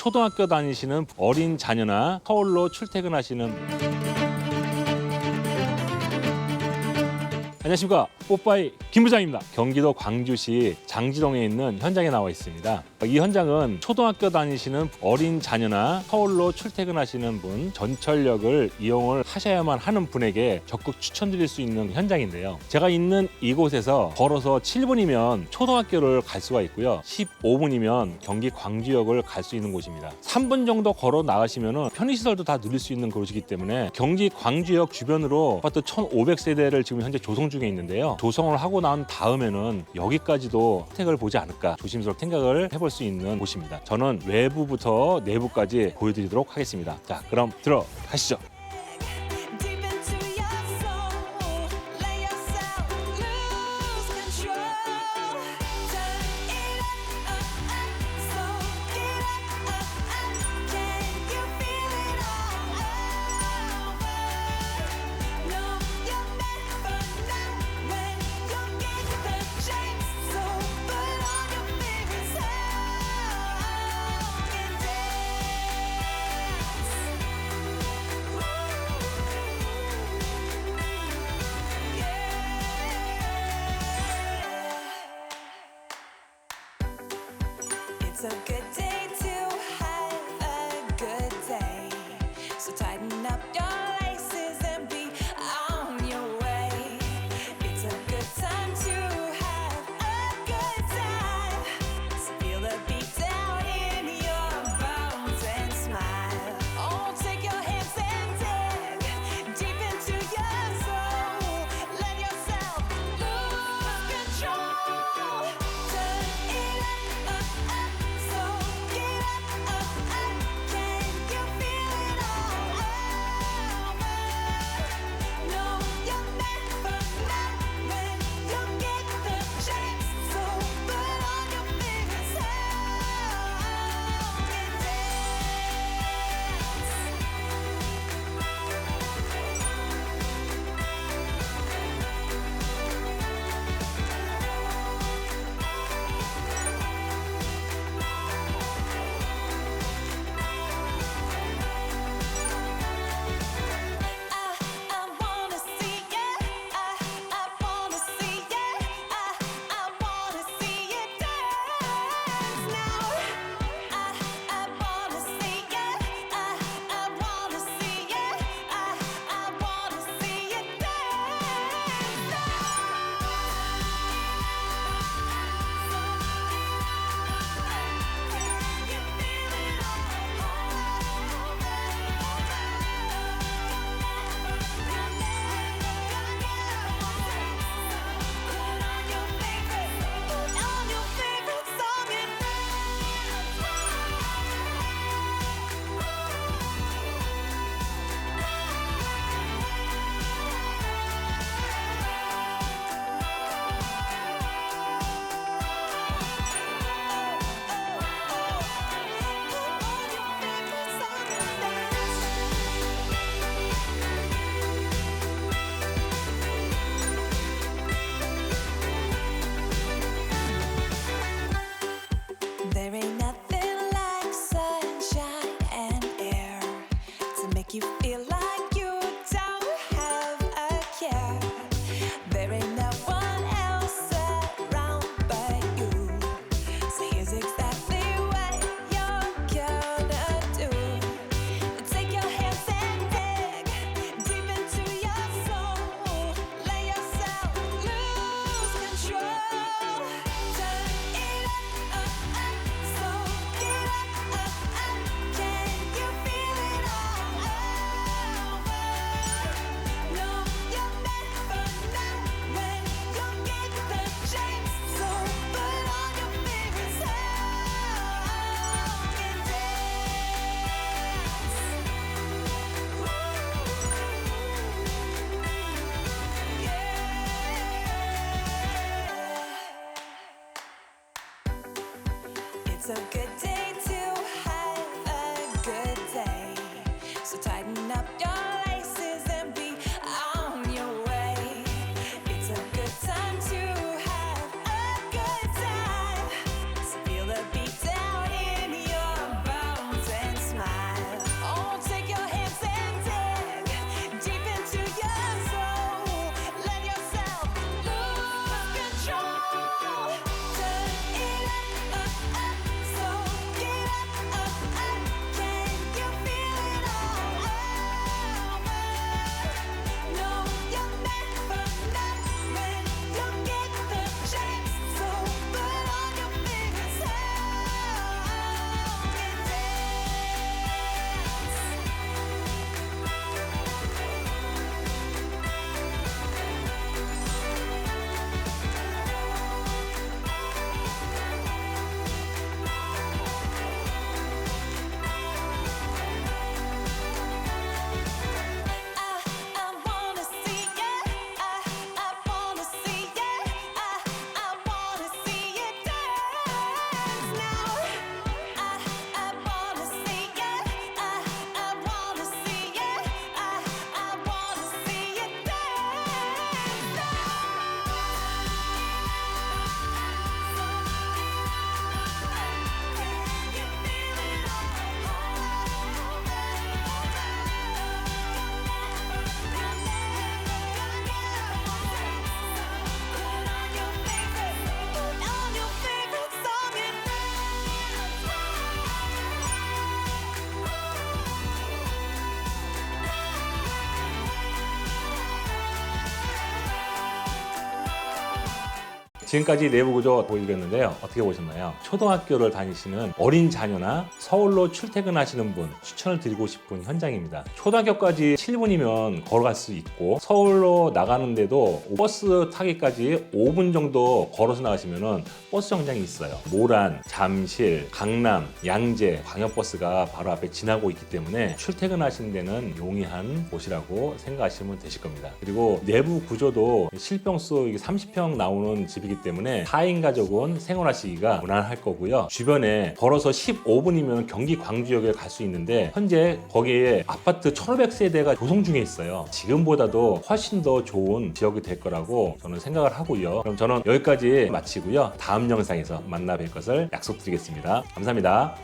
초등학교 다니시는 어린 자녀나 서울로 출퇴근하시는. 안녕하십니까 뽀빠이 김 부장입니다. 경기도 광주시 장지동에 있는 현장에 나와 있습니다. 이 현장은 초등학교 다니시는 어린 자녀나 서울로 출퇴근하시는 분 전철역을 이용을 하셔야만 하는 분에게 적극 추천드릴 수 있는 현장인데요. 제가 있는 이곳에서 걸어서 7분이면 초등학교를 갈 수가 있고요. 15분이면 경기 광주역을 갈 수 있는 곳입니다. 3분 정도 걸어 나가시면 편의시설도 다 누릴 수 있는 곳이기 때문에 경기 광주역 주변으로 아파트 1,500세대를 지금 현재 조성 중에 있는데요. 조성을 하고 난 다음에는 여기까지도 혜택을 보지 않을까 조심스럽게 생각을 해볼 수 있는 곳입니다. 저는 외부부터 내부까지 보여드리도록 하겠습니다. 자, 그럼 들어가시죠. a good day. again. 지금까지 내부 구조 보여드렸는데요. 어떻게 보셨나요? 초등학교를 다니시는 어린 자녀나 서울로 출퇴근하시는 분 추천을 드리고 싶은 현장입니다. 초등학교까지 7분이면 걸어갈 수 있고 서울로 나가는데도 버스 타기까지 5분 정도 걸어서 나가시면은 버스 정장이 있어요. 모란, 잠실, 강남, 양재 광역버스가 바로 앞에 지나고 있기 때문에 출퇴근하시는 데는 용이한 곳이라고 생각하시면 되실 겁니다. 그리고 내부 구조도 실평수 이게 30평 나오는 집이 기 때문에 4인 가족은 생활하시기가 무난할 거고요. 주변에 걸어서 15분이면 경기 광주역에 갈 수 있는데 현재 거기에 아파트 1,500세대가 조성 중에 있어요. 지금보다도 훨씬 더 좋은 지역이 될 거라고 저는 생각을 하고요. 그럼 저는 여기까지 마치고요. 다음 영상에서 만나 뵐 것을 약속드리겠습니다. 감사합니다.